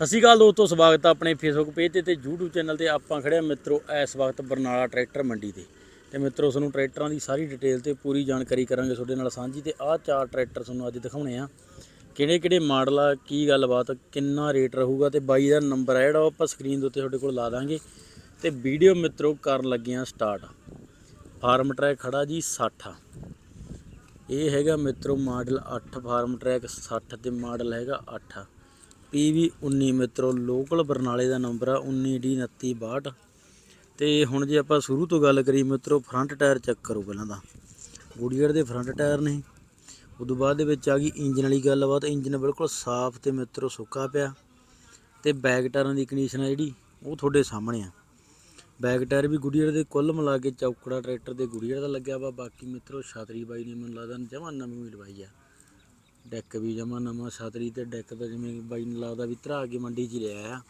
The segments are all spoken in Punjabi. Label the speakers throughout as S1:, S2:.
S1: ਸਤਿ ਸ਼੍ਰੀ ਅਕਾਲ ਦੋਸਤੋ, ਸਵਾਗਤ ਹੈ ਆਪਣੇ ਫੇਸਬੁੱਕ ਪੇਜ ਤੇ ਤੇ YouTube ਚੈਨਲ ਤੇ ਆਪਾਂ ਖੜੇ ਆ ਮਿੱਤਰੋ, ਇਸ ਵਕਤ ਬਰਨਾਲਾ ਟਰੈਕਟਰ ਮੰਡੀ ਤੇ। ਤੇ ਮਿੱਤਰੋ, ਤੁਹਾਨੂੰ ਟਰੈਕਟਰਾਂ ਦੀ ਸਾਰੀ ਡਿਟੇਲ ਤੇ ਪੂਰੀ ਜਾਣਕਾਰੀ ਕਰਾਂਗੇ ਤੁਹਾਡੇ ਨਾਲ ਸਾਂਝੀ ਤੇ ਆਹ ਚਾਰ ਟਰੈਕਟਰ ਤੁਹਾਨੂੰ ਅੱਜ ਦਿਖਾਉਣੇ ਆ। ਕਿਹੜੇ ਕਿਹੜੇ ਮਾਡਲ ਆ, ਕੀ ਗੱਲਬਾਤ, ਕਿੰਨਾ ਰੇਟ ਰਹੂਗਾ ਤੇ ਬਾਈ ਦਾ ਨੰਬਰ ਆ ਜਿਹੜਾ ਉਹ ਆਪਾਂ ਸਕਰੀਨ ਦੇ ਉੱਤੇ ਤੁਹਾਡੇ ਕੋਲ ਲਾ ਦਾਂਗੇ। ਤੇ ਵੀਡੀਓ ਮਿੱਤਰੋ, ਕਰਨ ਲੱਗੇ ਆ ਸਟਾਰਟ ਫਾਰਮ ਟਰੈਕ ਖੜਾ ਜੀ 60 ਇਹ ਹੈਗਾ ਮਿੱਤਰੋ ਮਾਡਲ 8 ਫਾਰਮ ਟਰੈਕ 60 ਤੇ ਮਾਡਲ ਹੈਗਾ 8 PV 19 ਮਿੱਤਰੋ, ਲੋਕਲ ਬਰਨਾਲੇ ਦਾ ਨੰਬਰ ਆ 19D2962 ਤੇ ਹੁਣ ਜੇ ਆਪਾਂ ਸ਼ੁਰੂ ਤੋਂ ਗੱਲ ਕਰੀ ਮਿੱਤਰੋ ਫਰੰਟ ਟਾਇਰ ਚੈੱਕ ਕਰੋ ਪਹਿਲਾਂ ਤਾਂ। ਗੁਡੀਅਰ ਦੇ ਫਰੰਟ ਟਾਇਰ ਨੇ। ਉਦੋਂ ਬਾਅਦ ਦੇ ਵਿੱਚ ਆ ਗਈ ਇੰਜਨ ਵਾਲੀ ਗੱਲਬਾਤ। ਇੰਜਨ ਬਿਲਕੁਲ ਸਾਫ਼ ਤੇ ਮਿੱਤਰੋ ਸੁੱਕਾ ਪਿਆ। ਤੇ ਬੈਕ ਟਾਇਰਾਂ ਦੀ ਕੰਡੀਸ਼ਨ ਆ ਜਿਹੜੀ, ਉਹ ਤੁਹਾਡੇ ਸਾਹਮਣੇ ਆ। ਬੈਕ ਟਾਇਰ ਵੀ ਗੁਡੀਅਰ ਦੇ ਕੁੱਲ ਮਿਲਾ ਕੇ ਚੌਕੜਾ ਟਰੈਕਟਰ ਦੇ ਗੁਡੀਅਰ ਦਾ ਲੱਗਿਆ ਵਾ। ਬਾਕੀ ਮਿੱਤਰੋ, ਛਾਤਰੀ ਬਾਈ ਨੇ ਮੈਨੂੰ ਲੱਗਦਾ ਜਮਾਂ ਨਵੀਂ ਹੀ ਲਵਾਈ ਆ। ਡੈਕ ਵੀ ਜਮਾ ਨਵਾਂ ਛਤਰੀ ਤੇ ਡੈਕ ਤਾਂ ਜਿਵੇਂ ਬਾਈ ਨੂੰ ਲੱਗਦਾ ਵੀ ਧਰਾ ਕੇ ਮੰਡੀ 'ਚ ਹੀ ਲਿਆ ਆ।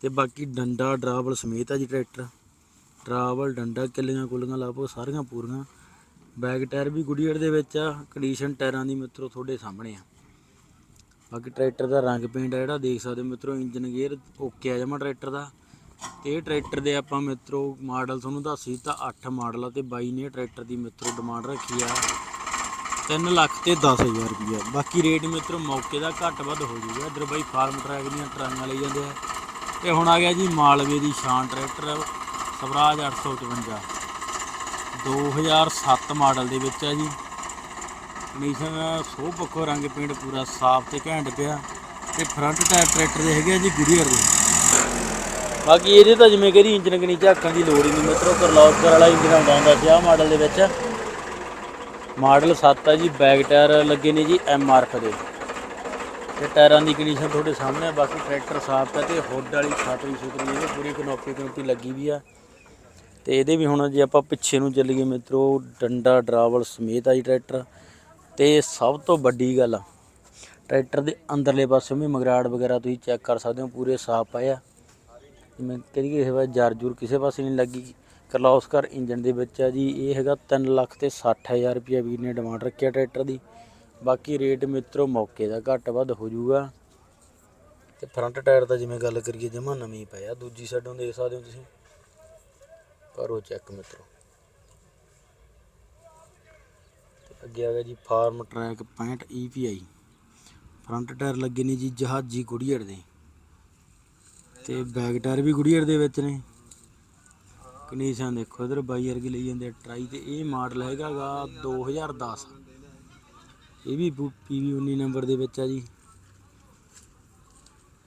S1: ਤੇ ਬਾਕੀ ਡੰਡਾ, ਡਰਾਵਲ ਸਮੇਤ ਆ ਜੀ ਟਰੈਕਟਰ। ਡਰਾਵਲ, ਡੰਡਾ, ਕਿੱਲੀਆਂ ਕੁੱਲੀਆਂ ਲਾਪੋ ਸਾਰੀਆਂ ਪੂਰੀਆਂ। ਬੈਕ ਟਾਇਰ ਵੀ ਗੁਡੀਅਰ ਦੇ ਵਿੱਚ ਆ, ਕੰਡੀਸ਼ਨ ਟਾਇਰਾਂ ਦੀ ਮਿੱਤਰੋ ਤੁਹਾਡੇ ਸਾਹਮਣੇ ਆ। ਬਾਕੀ ਟਰੈਕਟਰ ਦਾ ਰੰਗ ਪੇਂਟ ਆ ਜਿਹੜਾ, ਦੇਖ ਸਕਦੇ ਹੋ ਮਿੱਤਰੋ, ਇੰਜਨ ਗੇਅਰ ਓਕੇ ਆ ਜਮਾ ਟਰੈਕਟਰ ਦਾ। ਤੇ ਇਹ ਟਰੈਕਟਰ ਦੇ ਆਪਾਂ ਮਿੱਤਰੋ ਮਾਡਲ ਤੁਹਾਨੂੰ ਦੱਸ ਦਿੱਤਾ 8 ਮਾਡਲ ਆ ਤੇ ਬਾਈ ਨੇ ਟਰੈਕਟਰ ਦੀ ਮਿੱਤਰੋ ਡਿਮਾਂਡ ਰੱਖੀ ਆ। 3 ਲੱਖ ਤੇ 10000 ਰੁਪਇਆ ਬਾਕੀ ਰੇਟ ਮਿੱਤਰੋ ਮੌਕੇ ਦਾ ਘੱਟ ਵੱਧ ਹੋ ਜੂਗਾ। ਇਧਰ ਬਾਈ ਫਾਰਮ ਟਰੈਕ ਦੀਆਂ ਟਰਾਂਗਾਂ ਲਈ ਜਾਂਦੇ ਆ। ਤੇ ਹੁਣ ਆ ਗਿਆ ਜੀ ਮਾਲਵੇ ਦੀ ਸ਼ਾਨ ਟਰੈਕਟਰ, ਸਵਰਾਜ 855 2007 ਮਾਡਲ ਦੇ ਵਿੱਚ ਆ ਜੀ। ਕੰਡੀਸ਼ਨ ਸੋ ਪੱਖੋ ਰੰਗ ਪੇਂਟ ਪੂਰਾ ਸਾਫ਼ ਤੇ ਘੈਂਟ ਪਿਆ। ਤੇ ਫਰੰਟ ਟਾਇਰ ਟਰੈਕਟਰ ਦੇ ਹੈਗੇ ਆ ਜੀ ਗੁਡੀਅਰ ਦੇ। ਬਾਕੀ ਇਹਦੇ ਤਾਂ ਜਿਵੇਂ ਕਹਿੰਦੀ ਇੰਜਨ ਕਨੀ ਝਾਕਣ ਦੀ ਲੋੜ ਹੀ ਨਹੀਂ ਮਿੱਤਰੋ। ਕਰਲੌਸਕਰ ਵਾਲਾ ਇੰਜਨ ਆਉਂਦਾ ਹੁੰਦਾ ਸੀ, ਆਹ ਮਾਡਲ ਦੇ ਵਿੱਚ। ਮਾਡਲ 7 ਹੈ ਜੀ, ਬੈਕ ਟਾਇਰ ਲੱਗੇ ਨੇ ਜੀ ਐਮ ਆਰਫ ਦੇ। ਤੇ ਟਾਇਰਾਂ ਦੀ ਕੰਡੀਸ਼ਨ ਤੁਹਾਡੇ ਸਾਹਮਣੇ ਆ, ਬਾਕੀ ਟਰੈਕਟਰ ਸਾਫ਼ ਹੈ ਤੇ ਹੁੱਡ ਵਾਲੀ ਛਾਤਰੀ ਛੁਤਰੀ ਇਹਦੇ ਪੂਰੀ ਕਨੋਪੀ ਕਨੋਪੀ ਲੱਗੀ ਵੀ ਆ। ਤੇ ਇਹਦੇ ਵੀ ਹੁਣ ਜੇ ਆਪਾਂ ਪਿੱਛੇ ਨੂੰ ਚੱਲੀਏ ਮਿੱਤਰੋ, ਡੰਡਾ ਡਰਾਵਲ ਸਮੇਤ ਆ ਜੀ ਟਰੈਕਟਰ। ਤੇ ਸਭ ਤੋਂ ਵੱਡੀ ਗੱਲ ਟਰੈਕਟਰ ਦੇ ਅੰਦਰਲੇ ਪਾਸੇ ਵੀ ਮਗਰਾੜ ਵਗੈਰਾ ਤੁਸੀਂ ਚੈੱਕ ਕਰ ਸਕਦੇ ਹੋ, ਪੂਰੇ ਸਾਫ਼ ਪਏ ਆ। ਜਿਵੇਂ ਕਦੀ ਕਿਸੇ ਵਾਰ ਜਰ ਜੁਰ ਕਿਸੇ ਪਾਸੇ ਨਹੀਂ ਲੱਗੀ। ਕਰਲੌਸਕਰ ਇੰਜਨ ਦੇ ਵਿੱਚ ਆ ਜੀ, ਇਹ ਹੈਗਾ 3 ਲੱਖ ਤੇ 60000 ਰੁਪਏ ਵੀਰ ਨੇ ਡਿਮਾਂਡ ਰੱਖਿਆ ਟਰੈਕਟਰ ਦੀ। ਬਾਕੀ ਰੇਟ ਮਿੱਤਰੋ ਮੌਕੇ ਦਾ ਘੱਟ ਵੱਧ ਹੋ ਜਾਊਗਾ। ਤੇ ਫਰੰਟ ਟਾਇਰ ਦਾ ਜਿਵੇਂ ਗੱਲ ਕਰੀਏ, ਜਮਾ ਨਵੇਂ ਪਏ ਆ। ਦੂਜੀ ਸਾਈਡੋਂ ਦੇਖ ਸਕਦੇ ਹੋ ਤੁਸੀਂ। ਕਰੋ ਚੈੱਕ ਮਿੱਤਰੋ। ਅੱਗੇ ਆ ਗਿਆ ਜੀ Farmtrac 65 EPI front tyre ਲੱਗੇ ਨੇ ਜੀ ਜਹਾਜੀ ਗੁੜੀਅਰ ਦੇ। ਤੇ ਬੈਕ ਟਾਇਰ ਵੀ ਗੁੜੀਅਰ ਦੇ ਵਿੱਚ ਨੇ। ਕੰਡੀਸ਼ਨ ਦੇਖੋ, ਇਧਰ ਬਾਈ ਵਰਗੇ ਲਈ ਜਾਂਦੇ ਟਰਾਈ ਤੇ ਇਹ ਮਾਡਲ ਹੈਗਾਗਾ 2010 ਇਹ ਵੀ ਪੀਵੀ 19 ਨੰਬਰ ਦੇ ਵਿੱਚ ਆ ਜੀ।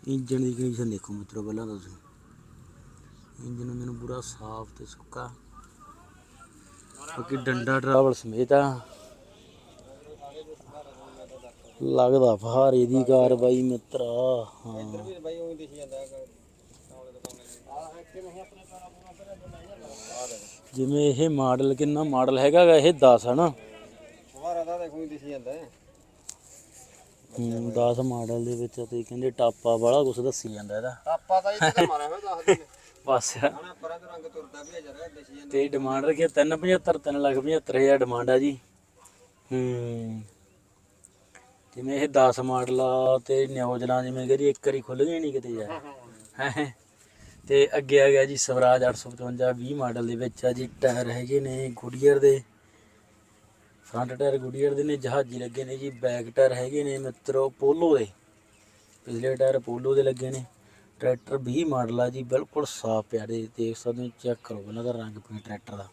S1: ਇੰਜਨ ਦੀ ਕੰਡੀਸ਼ਨ ਦੇਖੋ ਮਿੱਤਰੋ ਪਹਿਲਾਂ ਤੁਸੀਂ। ਇੰਜਨ ਮੈਨੂੰ ਪੂਰਾ ਸਾਫ਼ ਤੇ ਸੁੱਕਾ। ਬਾਕੀ ਡੰਡਾ ਟਰਾਵਲ ਸਮੇਤ ਆ। ਲੱਗਦਾ ਫਹਾਰੇ ਦੀ ਕਾਰਵਾਈ ਮਿੱਤਰਾ। ਹਾਂ। ਜਿਵੇਂ ਇਹ ਮਾਡਲ ਕਿੰਨਾ ਮਾਡਲ ਹੈਗਾਗਾ ਇਹ 10 ਹੈ ਨਾ।
S2: ਫਵਾਰਾ ਦਾ ਦੇਖੋ ਹੀ ਦਿਸੀ ਜਾਂਦਾ ਹੈ।
S1: ਹੂੰ 10 ਮਾਡਲ ਦੇ ਵਿੱਚ ਤੇ ਕਹਿੰਦੇ ਟਾਪਾ ਵਾਲਾ ਕੁਛ ਦੱਸੀ ਜਾਂਦਾ ਇਹਦਾ।
S2: ਆਪਾਂ ਤਾਂ ਇਹ ਤਾਂ ਮਾਰਿਆ ਹੋਇਆ ਦੱਸ ਦਿਨ
S1: ਬਸ।
S2: ਹਣਾ ਪਰਾਂ ਰੰਗ ਤੁਰਦਾ ਵੀ ਜਰਾ ਦਿਸੀ ਜਾਂਦਾ।
S1: ਤੇ ਡਿਮਾਂਡ ਰੱਖਿਆ 375 3 ਲੱਖ 75000 ਡਿਮਾਂਡ ਆ ਜੀ। ਹੂੰ। ਜਿਵੇਂ ਇਹ 10 ਮਾਡਲ ਆ ਤੇ ਨਿਊਜ਼ਲਾਂ ਜਿਵੇਂ ਕਰੀ ਇੱਕ ਵਾਰੀ ਖੁੱਲ ਗਏ ਨਹੀਂ ਕਿਤੇ ਯਾਰ। ਹੈਂ। ਤੇ ਅੱਗੇ ਆ ਗਿਆ ਜੀ ਸਵਰਾਜ 855 20 ਮਾਡਲ ਦੇ ਵਿੱਚ ਆ ਜੀ, ਟਾਇਰ ਹੈਗੇ ਨੇ ਗੁਡੀਅਰ ਦੇ। ਫਰੰਟ ਟਾਇਰ ਗੁਡੀਅਰ ਦੇ ਨੇ, ਜਹਾਜੀ ਲੱਗੇ ਨੇ ਜੀ ਬੈਕ ਟਾਇਰ ਹੈਗੇ ਨੇ ਮਿੱਤਰੋ, ਪੋਲੋ ਦੇ। ਪਿਛਲੇ ਟਾਇਰ ਪੋਲੋ ਦੇ ਲੱਗੇ ਨੇ। ਟਰੈਕਟਰ 20 ਮਾਡਲ ਆ ਜੀ, ਬਿਲਕੁਲ ਸਾਫ਼ ਪਿਆ ਪਿਆਰੇ ਦੇਖ ਸਕਦੇ ਹੋ, ਚੈੱਕ ਕਰੋ ਇਹਨਾਂ ਦਾ ਰੰਗ ਪੇਂਟ ਟਰੈਕਟਰ ਦਾ।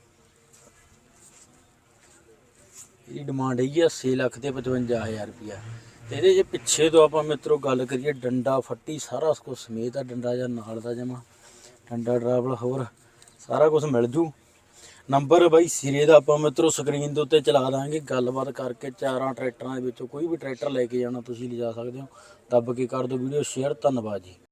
S1: ਇਹਦੀ ਡਿਮਾਂਡ ਹੈਗੀ ਆ 6 ਲੱਖ ਤੇ 55000 ਰੁਪਇਆ। ਤੇ ਇਹਦੇ ਜੇ ਪਿੱਛੇ ਤੋਂ ਆਪਾਂ ਮਿੱਤਰੋ ਗੱਲ ਕਰੀਏ, ਡੰਡਾ ਫੱਟੀ ਸਾਰਾ ਕੁਝ ਸਮੇਤ ਆ, ਡੰਡਾ ਜਾਂ ਨਾਲ ਦਾ ਜਮਾ ਡੰਡਾ ਡਰਾਵਲ ਹੋਰ ਸਾਰਾ ਕੁਝ ਮਿਲ ਜੂ। ਨੰਬਰ ਬਾਈ ਸਿਰੇ ਦਾ ਆਪਾਂ ਮਿੱਤਰੋ ਸਕਰੀਨ ਦੇ ਉੱਤੇ ਚਲਾ ਦਾਂਗੇ। ਗੱਲਬਾਤ ਕਰਕੇ ਚਾਰਾਂ ਟਰੈਕਟਰਾਂ ਦੇ ਵਿੱਚੋਂ ਕੋਈ ਵੀ ਟਰੈਕਟਰ ਲੈ ਕੇ ਜਾਣਾ ਤੁਸੀਂ ਲਿਜਾ ਸਕਦੇ ਹੋ। ਦੱਬ ਕੇ ਕਰ ਦਿਓ ਵੀਡੀਓ ਸ਼ੇਅਰ ਧੰਨਵਾਦ ਜੀ।